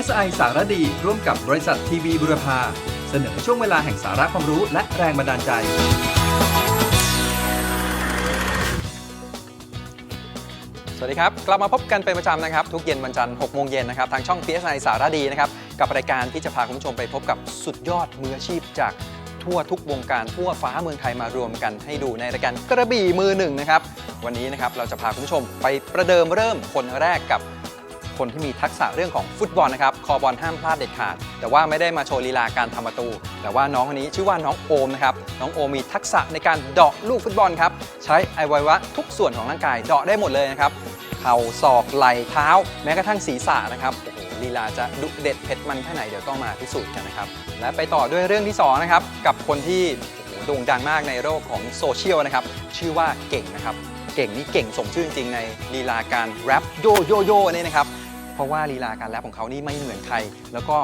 PSI สารดี ร่วมกับบริษัททีวีบุรพา เสนอช่วงเวลาแห่งสาระความรู้และแรงบันดาลใจ สวัสดีครับ กลับมาพบกันเป็นประจำนะครับ ทุกเย็นวันจันทร์6โมงเย็นนะครับ ทางช่อง PSI สารดีนะครับ กับรายการที่จะพาคุณผู้ชมไปพบกับสุดยอดมืออาชีพจากทั่วทุกวงการทั่วฟ้าเมืองไทยมารวมกันให้ดูในรายการกระบี่มือหนึ่งนะครับ วันนี้นะครับเราจะพาคุณผู้ชมไปประเดิมเริ่มคนแรกกับ คนที่มีทักษะเรื่องของฟุตบอลนะครับ คอบอลห้ามพลาดเด็ดขาด แต่ว่าไม่ได้มาโชว์ลีลาการทำประตู แต่ว่าน้องคนนี้ชื่อว่าน้องโอมนะครับ น้องโอมมีทักษะในการเดาะลูกฟุตบอลครับ ใช้อวัยวะทุกส่วนของร่างกายเดาะได้หมดเลยนะครับ เข่า ศอก ไหล่ เท้า แม้กระทั่งศีรษะนะครับ โอ้โห ลีลาจะดุเด็ดเผ็ดมันแค่ไหนเดี๋ยวต้องมาพิสูจน์กันนะครับ และไปต่อด้วยเรื่องที่สองนะครับ กับคนที่โอ้โหโด่งดังมากในโลกของโซเชียลนะครับ ชื่อว่าเก่งนะครับเก่งนี่เก่งสมชื่อจริงในลีลาการแรปโยโยโยนี่นะครับ เพราะว่าลีลาการแรปของเขานี่ไม่เหมือนใคร แล้วก็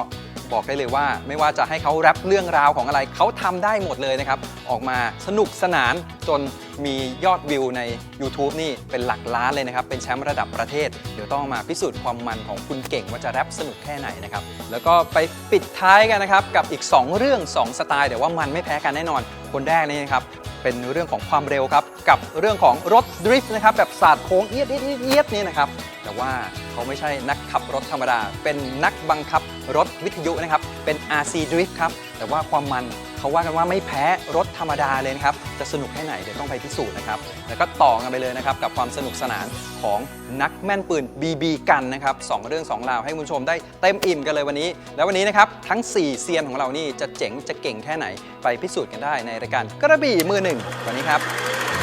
บอกได้เลยว่าไม่ว่าจะให้เขาแรปเรื่องราวของอะไรเขาทำได้หมดเลยนะครับ ออกมาสนุกสนานจนมียอดวิวใน YouTube นี่เป็นหลักล้านเลยนะครับ เป็นแชมป์ระดับประเทศ เดี๋ยวต้องมาพิสูจน์ความมันของคุณเก่งว่าจะแรปสนุกแค่ไหนนะครับ แล้วก็ไปปิดท้ายกันนะครับ กับอีก 2 เรื่อง 2 สไตล์แต่ว่ามันไม่แพ้กันแน่นอน คนแรกนี่นะครับ เป็นเรื่องของความเร็วครับ กับเรื่องของรถดริฟต์นะครับ แบบศาสตร์โค้งเอียดเอียดเอียดเอียดนี่นะครับ แต่ว่าเขาไม่ใช่นักขับรถธรรมดา เป็นนักบังคับรถวิทยุนะครับ เป็น RC Drift ครับ แต่ว่าความมัน เขาว่ากันว่าไม่แพ้รถธรรมดาเลยนะครับ จะสนุกแค่ไหนเดี๋ยวต้องไปพิสูจน์นะครับ แล้วก็ต่อกันไปเลยนะครับ กับความสนุกสนานของนักแม่นปืน BB กันนะครับสองเรื่องสองราวให้คุณผู้ชมได้เต็มอิ่มกันเลยวันนี้ แล้ววันนี้นะครับทั้ง 4 เซียนของเรานี่จะเจ๋งจะเก่งแค่ไหนไปพิสูจน์กันได้ในรายการกระบี่มือหนึ่งวันนี้ครับ